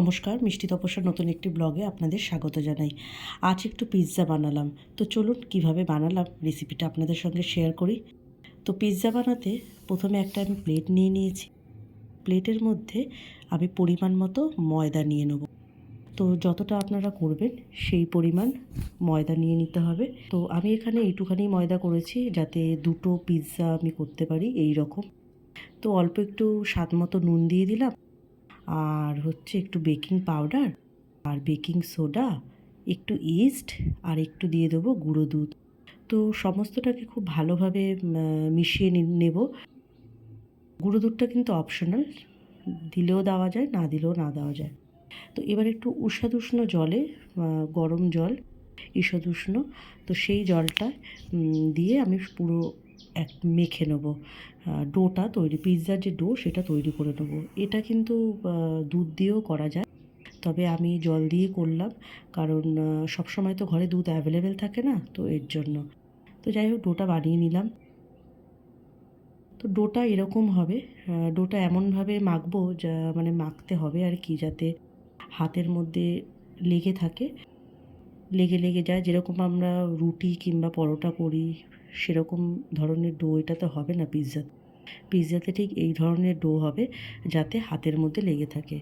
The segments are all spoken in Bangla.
নমস্কার, মিষ্টি তপস্যার নতুন একটি ব্লগে আপনাদের স্বাগত জানাই। আজ একটু পিৎজা বানালাম। তো চলুন কীভাবে বানালাম রেসিপিটা আপনাদের সঙ্গে শেয়ার করি। তো পিৎজা বানাতে প্রথমে একটা আমি প্লেট নিয়ে নিয়েছি। প্লেটের মধ্যে আমি পরিমাণ মতো ময়দা নিয়ে নেব। তো যতটা আপনারা করবেন সেই পরিমাণ ময়দা নিয়ে নিতে হবে। তো আমি এখানে এইটুখানি ময়দা করেছি যাতে দুটো পিৎজা আমি করতে পারি এই রকম তো অল্প একটু স্বাদ মতো নুন দিয়ে দিলাম। আর হচ্ছে একটু বেকিং পাউডার আর বেকিং সোডা, একটু ইস্ট আর একটু দিয়ে দেবো গুঁড়ো দুধ। তো সমস্তটাকে খুব ভালোভাবে মিশিয়ে নেব। গুঁড়ো দুধটা কিন্তু অপশনাল দিলেও দেওয়া যায়, না দিলেও না দেওয়া যায়। তো এবার একটু উষ্ণ জলে গরম জল, ঈষদুষ্ণ, তো সেই জলটা দিয়ে আমি পুরো এক মেখে নেব। ডোটা তৈরি, পিৎজার যে ডো সেটা তৈরি করে নেব। এটা কিন্তু দুধ দিয়েও করা যায়। তবে আমি জল দিয়ে করলাম, কারণ সবসময় তো ঘরে দুধ অ্যাভেলেবেল থাকে না, তো এর জন্য। তো যাই হোক, ডোটা বানিয়ে নিলাম। তো ডোটা এরকম হবে ডোটা এমনভাবে মাখবো যা মানে মাখতে হবে আর কি, যাতে হাতের মধ্যে লেগে থাকে। লেগে লেগে যায়, যেরকম আমরা রুটি কিংবা পরোটা করি সেরকম ধরনের ডো এটা তো হবে না পিৎজা। পিৎজাতে ঠিক এই ধরনের ডো হবে যাতে হাতের মধ্যে লেগে থাকে।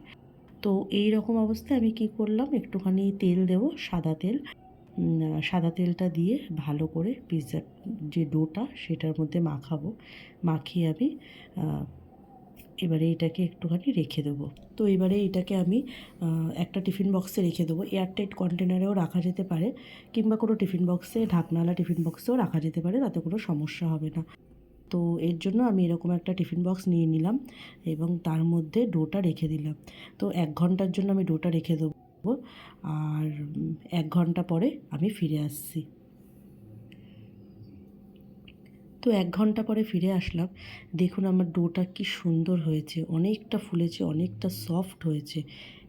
তো এই রকম অবস্থায় আমি কি করলাম, একটুখানি তেল দেবো, সাদা তেল। সাদা তেলটা দিয়ে ভালো করে পিৎজার যে ডোটা সেটার মধ্যে মাখাবো। মাখিয়ে আমি এবারে এটাকে একটুখানি রেখে দেবো। তো এবারে এটাকে আমি একটা টিফিন বক্সে রেখে দেবো। এয়ারটাইট কন্টেনারেও রাখা যেতে পারে কিংবা কোনো টিফিন বক্সে, ঢাকনাওয়ালা টিফিন বক্সেও রাখা যেতে পারে, তাতে কোনো সমস্যা হবে না। তো এর জন্য আমি এরকম একটা টিফিন বক্স নিয়ে নিলাম এবং তার মধ্যে ডোটা রেখে দিলাম। তো এক ঘণ্টার জন্য আমি ডোটা রেখে দেবো। আর এক ঘণ্টা পরে আমি ফিরে আসছি। তো এক ঘণ্টা পরে ফিরে আসলাম। দেখুন আমার ডোটা কি সুন্দর হয়েছে। অনেকটা ফুলেছে, অনেকটা সফট হয়েছে।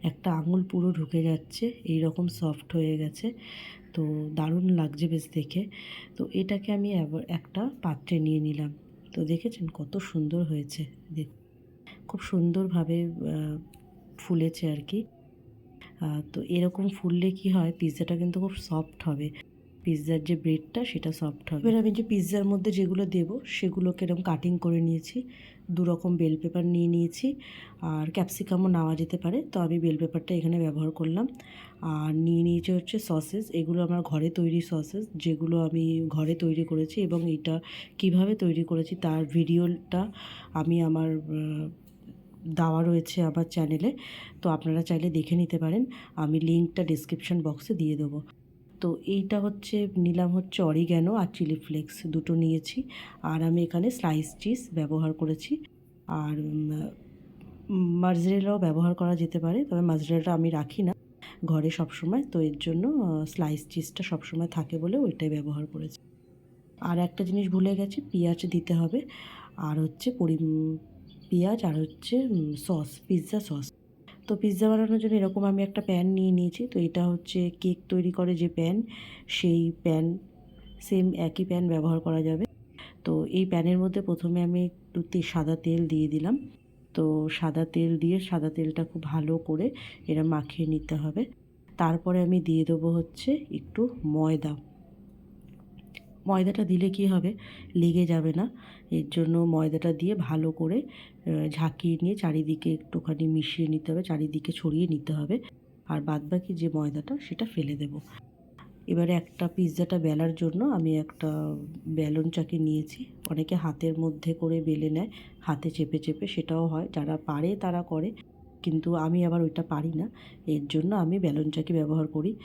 একটা আঙুল পুরো ঢুকে যাচ্ছে এই রকম সফট হয়ে গেছে। তো দারুণ লাগছে বেশ দেখে। তো এটাকে আমি একটা পাত্রে নিয়ে নিলাম। তো দেখেছেন কত সুন্দর হয়েছে। দেখ, খুব সুন্দরভাবে ফুলেছে আর কি। তো এরকম ফুললে কি হয় পিৎজাটা কিন্তু খুব সফট হবে। পিৎজার যে ব্রেডটা সেটা সফট হবে। এবার আমি যে পিৎজার মধ্যে যেগুলো দেব, সেগুলোকে এরকম কাটিং করে নিয়েছি। দু রকম বেল পেপার নিয়ে নিয়েছি। আর ক্যাপসিকামও নেওয়া যেতে পারে, তো আমি বেল পেপারটা এখানে ব্যবহার করলাম। আর নিয়ে নিয়েছি হচ্ছে সসেস এগুলো আমার ঘরে তৈরি সসেস যেগুলো আমি ঘরে তৈরি করেছি এবং এটা কীভাবে তৈরি করেছি তার ভিডিওটা আমি আমার দেওয়া রয়েছে আমার চ্যানেলে তো আপনারা চাইলে দেখে নিতে পারেন। আমি লিঙ্কটা ডিসক্রিপশন বক্সে দিয়ে দেবো। তো এইটা হচ্ছে, নিলাম হচ্ছে অরিগ্যানো আর চিলি ফ্লেক্স দুটো নিয়েছি। আর আমি এখানে স্লাইস চিজ ব্যবহার করেছি। আর মার্জরেলাও ব্যবহার করা যেতে পারে, তবে মার্জরেলাটা আমি রাখি না ঘরে সবসময়, তো এর জন্য স্লাইস চিজটা সবসময় থাকে বলে ওইটাই ব্যবহার করেছি। আর একটা জিনিস ভুলে গেছি, পেঁয়াজ দিতে হবে। আর হচ্ছে পরি, পেঁয়াজ আর হচ্ছে সস, পিৎজা সস। তো পিৎজা বানানোর জন্য এরকম আমি একটা প্যান নিয়ে নিয়েছি। তো এটা হচ্ছে কেক তৈরি করে যে প্যান সেই প্যান সেম একই প্যান ব্যবহার করা যাবে। তো এই প্যানের মধ্যে প্রথমে আমি একটু সাদা তেল দিয়ে দিলাম। তো সাদা তেল দিয়ে সাদা তেলটা খুব ভালো করে এরা মাখিয়ে নিতে হবে। তারপরে আমি দিয়ে দেবো হচ্ছে একটু ময়দা। ময়দাটা দিলে কি হবে? লেগে যাবে না। এর জন্য ময়দাটা দিয়ে ভালো করে ঝাঁকিয়ে নিয়ে চারিদিকে একটুখানি মিশিয়ে নিতে হবে, চারিদিকে ছড়িয়ে নিতে হবে। আর বাদবাকি যে ময়দাটা, সেটা ফেলে দেব। এবারে একটা পিৎজাটা বেলার জন্য আমি একটা বেলন চাকি নিয়েছি। অনেকে হাতের মধ্যে করে বেলে নেয়, হাতে চেপে চেপে সেটাও হয়। যারা পারে তারা করে, কিন্তু আমি আবার ওইটা পারি না। এর জন্য আমি বেলন চাকি ব্যবহার করি।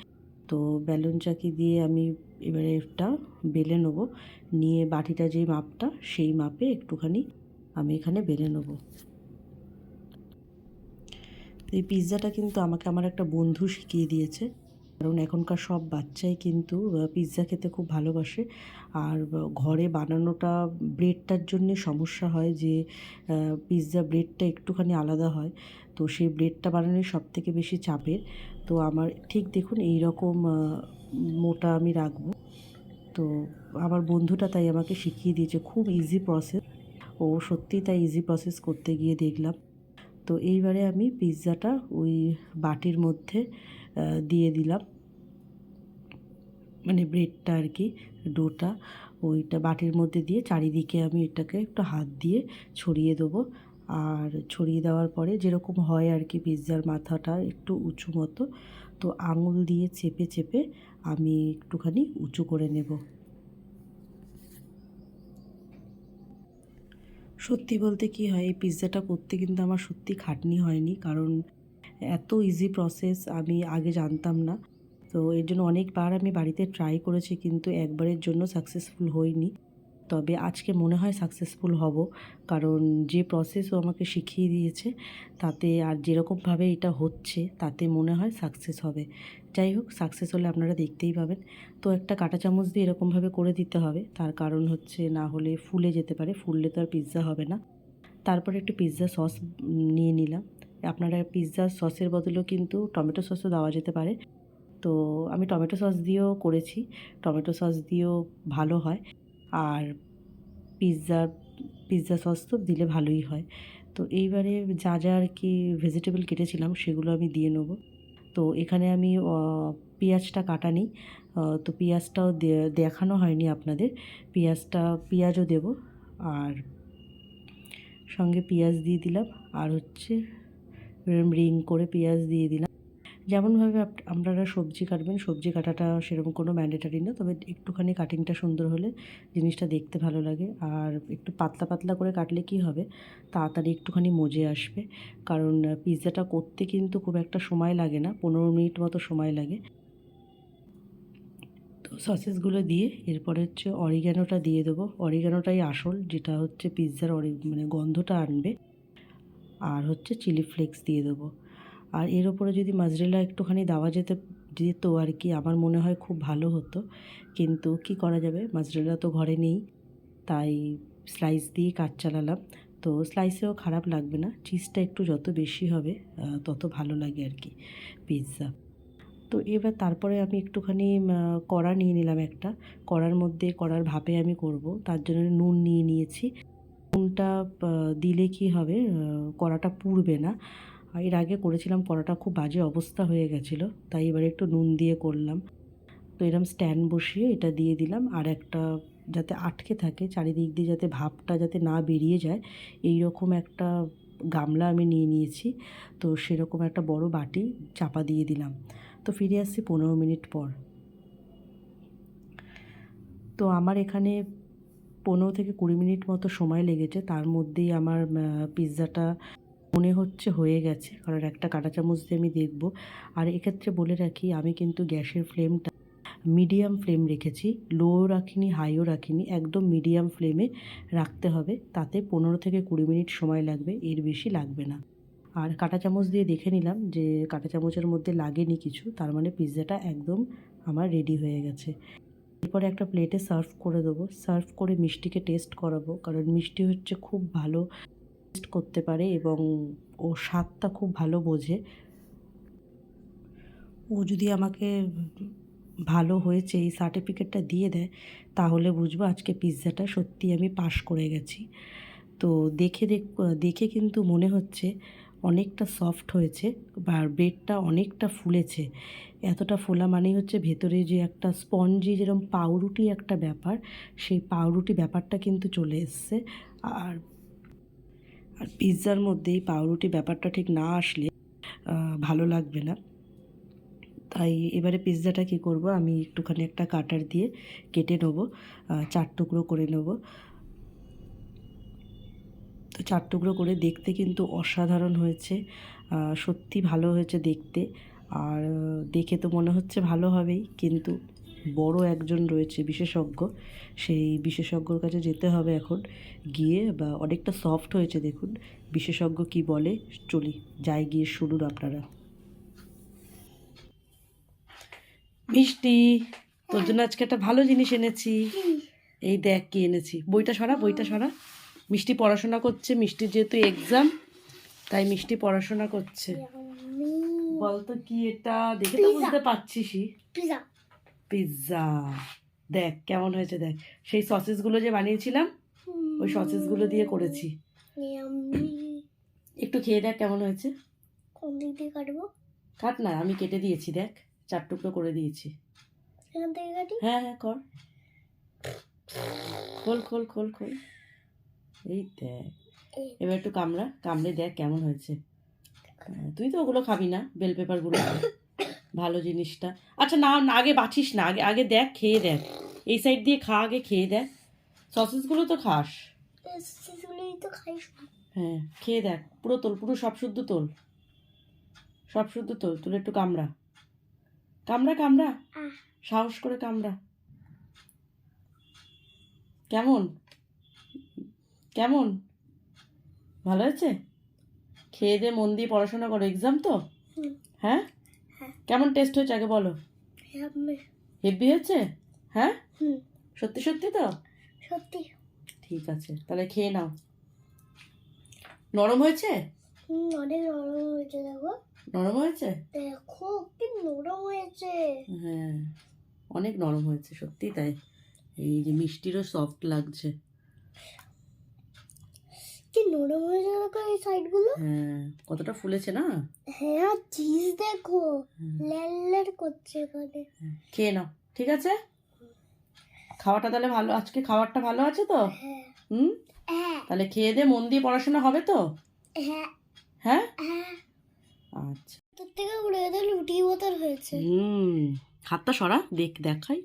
তো বেলুন চাকি দিয়ে আমি এবারে এটা বেলে নেব। নিয়ে বাটিটা যে মাপটা, সেই মাপে একটুখানি আমি এখানে বেলে নেব। তো এই পিৎজাটা কিন্তু আমাকে আমার একটা বন্ধু শিখিয়ে দিয়েছে। কারণ এখনকার সব বাচ্চাই কিন্তু পিৎজা খেতে খুব ভালোবাসে। আর ঘরে বানানোটা ব্রেডটার জন্যে সমস্যা হয় যে পিৎজা ব্রেডটা একটুখানি আলাদা হয়। তো সেই ব্রেডটা বানানোই সব থেকে বেশি চাপের। তো আমার ঠিক দেখুন এই রকম মোটা আমি রাখব। তো আমার বন্ধুটা তাই আমাকে শিখিয়ে দিয়েছে, খুব ইজি প্রসেস ও সত্যিই তাই ইজি প্রসেস করতে গিয়ে দেখলাম। তো এইবারে আমি পিৎজাটা ওই বাটির মধ্যে দিয়ে দিলাম। মানে ব্রেডটা আর কি, ডোটা ওইটা বাটির মধ্যে দিয়ে চারিদিকে আমি এটাকে একটু হাত দিয়ে ছড়িয়ে দেবো। আর ছড়িয়ে দেওয়ার পরে যেরকম হয় আর কি, পিৎজার মাথাটা একটু উঁচু মতো। তো আঙুল দিয়ে চেপে চেপে আমি একটুখানি উঁচু করে নেব। সত্যি বলতে কি হয়, এই পিৎজাটা করতে কিন্তু আমার সত্যি খাটনি হয়নি, কারণ এত ইজি প্রসেস আমি আগে জানতাম না। তো এর জন্য অনেকবার আমি বাড়িতে ট্রাই করেছি, কিন্তু একবারের জন্য সাকসেসফুল হইনি তবে আজকে মনে হয় সাকসেসফুল হব। কারণ যে প্রসেস ও আমাকে শিখিয়ে দিয়েছে, তাতে আর যেরকমভাবে এটা হচ্ছে, তাতে মনে হয় সাকসেস হবে। যাই হোক সাকসেস হলে আপনারা দেখতেই পাবেন। তো একটা কাঁটা চামচ দিয়ে এরকমভাবে করে দিতে হবে। তার কারণ হচ্ছে না হলে ফুলে যেতে পারে, ফুললে তো আর পিৎজা হবে না। তারপরে একটু পিৎজা সস নিয়ে নিলাম। আপনারা পিৎজা সসের বদলেও কিন্তু টমেটো সসও দেওয়া যেতে পারে। তো আমি টমেটো সস দিয়েও করেছি। টমেটো সস দিয়েও ভালো হয়। আর পিৎজা পিৎজা সস তো দিলে ভালোই হয়। তো এইবারে যা যা আর কি ভেজিটেবল কেটেছিলাম সেগুলো আমি দিয়ে নেব। তো এখানে আমি পেঁয়াজটা কাটা নেই। তো পেঁয়াজটাও দেখানো হয়নি আপনাদের। পেঁয়াজটা, পেঁয়াজও দেব। আর সঙ্গে পেঁয়াজ দিয়ে দিলাম। আর হচ্ছে, রিং করে পেঁয়াজ দিয়ে দিলাম। যেমনভাবে আপ- আপনারা সবজি কাটবেন, সবজি কাটাটা সেরকম কোনো ম্যান্ডেটারি না, তবে একটুখানি কাটিংটা সুন্দর হলে জিনিসটা দেখতে ভালো লাগে। আর একটু পাতলা পাতলা করে কাটলে কি হবে? তাড়াতাড়ি একটুখানি মজে আসবে। কারণ পিৎজাটা করতে কিন্তু খুব একটা সময় লাগে না, পনেরো মিনিট মতো সময় লাগে। তো সসেসগুলো দিয়ে এরপরে হচ্ছে অরিগ্যানোটা দিয়ে দেবো। অরিগ্যানোটাই আসল, যেটা হচ্ছে পিৎজার অরি মানে গন্ধটা আনবে। আর হচ্ছে চিলি ফ্লেক্স দিয়ে দেবো। আর এর ওপরে যদি মাজরেলা একটুখানি দেওয়া যেতে, যেত আর কি, আমার মনে হয় খুব ভালো হতো। কিন্তু কি করা যাবে? মাজরেলা তো ঘরে নেই, তাই স্লাইস দিয়ে কাজ চালালাম। তো স্লাইসেও খারাপ লাগবে না চিজটা একটু যত বেশি হবে তত ভালো লাগে আর কি পিৎজা তো এবার তারপরে আমি একটুখানি কড়া নিয়ে নিলাম একটা। কড়ার মধ্যে, কড়ার ভাপে আমি করব, তার জন্য নুন নিয়ে নিয়েছি। নুনটা দিলে কি হবে? কড়াটা পুড়বে না। এর আগে করেছিলাম কড়াটা খুব বাজে অবস্থা হয়ে গেছিল, তাই এবারে একটু নুন দিয়ে করলাম। তো এরম স্ট্যান্ড বসিয়ে এটা দিয়ে দিলাম, আর একটা যাতে আটকে থাকে, চারিদিক দিয়ে যাতে ভাপটা যাতে না বেরিয়ে যায় এই রকম একটা গামলা আমি নিয়ে নিয়েছি। তো সেরকম একটা বড় বাটি চাপা দিয়ে দিলাম। তো ফিরে আসছি পনেরো মিনিট পর। তো আমার এখানে পনেরো থেকে কুড়ি মিনিট মতো সময় লেগেছে, তার মধ্যেই আমার পিৎজাটা মনে হচ্ছে হয়ে গেছে। কারণ একটা কাঁটা চামচ দিয়ে আমি দেখব। আর এক্ষেত্রে বলে রাখি, আমি কিন্তু গ্যাসের ফ্লেমটা মিডিয়াম ফ্লেম রেখেছি। লোও রাখিনি, হাইও রাখিনি, একদম মিডিয়াম ফ্লেমে রাখতে হবে। তাতে পনেরো থেকে কুড়ি মিনিট সময় লাগবে, এর বেশি লাগবে না। আর কাঁটা চামচ দিয়ে দেখে নিলাম যে কাঁটা চামচের মধ্যে লাগেনি কিছু, তার মানে পিৎজাটা একদম আমার রেডি হয়ে গেছে। এরপরে একটা প্লেটে সার্ভ করে দেবো। সার্ভ করে মিষ্টিকে টেস্ট করাবো, কারণ মিষ্টি হচ্ছে খুব ভালো টেস্ট করতে পারে এবং ও স্বাদটা খুব ভালো বোঝে। ও যদি আমাকে ভালো হয়েছে, এই সার্টিফিকেটটা দিয়ে দেয়, তাহলে বুঝব আজকে পিৎজাটা সত্যি আমি পাশ করে গেছি। তো দেখে দেখ, দেখে কিন্তু মনে হচ্ছে অনেকটা সফট হয়েছে বা ব্রেডটা অনেকটা ফুলেছে। এতটা ফোলা মানেই হচ্ছে ভেতরে যে একটা স্পঞ্জি যেরকম পাউরুটি একটা ব্যাপার, সেই পাউরুটি ব্যাপারটা কিন্তু চলে এসছে। আর আর পিৎজার মধ্যে এই পাউরুটি ব্যাপারটা ঠিক না আসলে ভালো লাগবে না। তাই এবারে পিৎজাটা কী করব, আমি একটুখানি একটা কাটার দিয়ে কেটে নেব চার টুকরো করে নেব। তো চার টুকরো করে দেখতে কিন্তু অসাধারণ হয়েছে সত্যি ভালো হয়েছে দেখতে। আর, দেখে তো মনে হচ্ছে ভালো হবেই, কিন্তু বড় একজন রয়েছে বিশেষজ্ঞ সেই বিশেষজ্ঞর কাছে যেতে হবে এখন। গিয়ে বা অনেকটা সফট হয়েছে দেখুন বিশেষজ্ঞ কি বলে চলি যাই গিয়ে শুনুন আপনারা। মিষ্টি তোর জন্য আজকে একটা ভালো জিনিস এনেছি। এই দেখ কি এনেছি। বইটা সরা বইটা সরা। মিষ্টি পড়াশোনা করছে মিষ্টির যেহেতু এক্সাম তাই মিষ্টি পড়াশোনা করছে। বলতো কি এটা? দেখে তো বুঝতে পারছিসই। পিৎজা। দেখ কেমন হয়েছে দেখ। সেই সসেসগুলো যে বানিয়েছিলাম ওই সসেসগুলো দিয়ে করেছি। একটু খেয়ে দেখ কেমন হয়েছে। কোন দিক দিয়ে কাটবো? কাট না আমি কেটে দিয়েছি দেখ। চার টুকরো করে দিয়েছি। এখান থেকে কাটি? হ্যাঁ হ্যাঁ কর। খোল খোল খোল খোল। এই দেখ। এবার একটু কামড়া কামড়ে দেখ কেমন হয়েছে। হ্যাঁ, তুই তো ওগুলো খাবি না বেল পেপারগুলো ভালো জিনিসটা। আচ্ছা না না, আগে বাছিস না আগে আগে দেখ খেয়ে দেখ। এই সাইড দিয়ে খা আগে খেয়ে দেখ। সসেসগুলো তো খাস। হ্যাঁ খেয়ে দেখ পুরো তোল পুরো সব শুদ্ধ তোল। সব শুদ্ধ তোল তুলে একটু কামড়া। কামড়া কামড়া। সাহস করে কামড়া। কেমন? কেমন? ভালো হয়েছে? খেয়ে দে মন দিয়ে পড়াশোনা করো এক্সাম তো? হ্যাঁ। কেমন টেস্ট হয়েছে আগে বলো? হ্যাঁ, হেভি হয়েছে? হ্যাঁ? সত্যি সত্যি তো? সত্যি। ঠিক আছে তাহলে খেয়ে নাও। নরম হয়েছে? অনেক নরম হয়েছে দেখো। নরম হয়েছে? দেখো কি নরম হয়েছে। হ্যাঁ অনেক নরম হয়েছে সত্যি তাই। এই যে মিষ্টিরও সফট লাগছে। কি নরম হয়েছে দেখো এই সাইডগুলো হ্যাঁ কতটা ফুলেছে না? হ্যাঁ চিজ দেখো হুম। ল্যাল ল্যাল করছে এখানে। খেয়ে নাও ঠিক আছে? খাওয়াটা তাহলে ভালো আজকে খাবারটা ভালো আছে তো? হ্যাঁ। হুম? হ্যাঁ। তাহলে খেয়ে দে মন দিয়ে পড়াশোনা হবে তো? হ্যাঁ। হ্যাঁ? হ্যাঁ। আচ্ছা। তোর থেকে উড়ে গেলে লুটি বোতল হয়েছে। হুম হাতটা সরা দেখ দেখাই।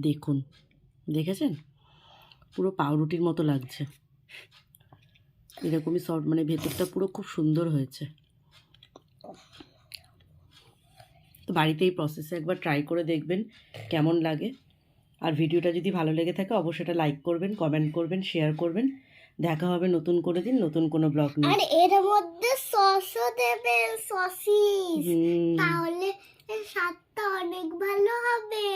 দেখুন দেখেছেন? পুরো পাউরুটির মতো লাগছে। এরকমই সফট মানে ভেতরটা পুরো খুব সুন্দর হয়েছে। তো বাড়িতে এই প্রসেসে একবার ট্রাই করে দেখবেন কেমন লাগে। আর ভিডিওটা যদি ভালো লেগে থাকে অবশ্যই এটা লাইক করবেন কমেন্ট করবেন শেয়ার করবেন। দেখা হবে নতুন করে দিন নতুন কোনো ব্লগ নিয়ে। আর এর মধ্যে সসও দেবেন সসিস তাহলে স্বাদটা অনেক ভালো হবে।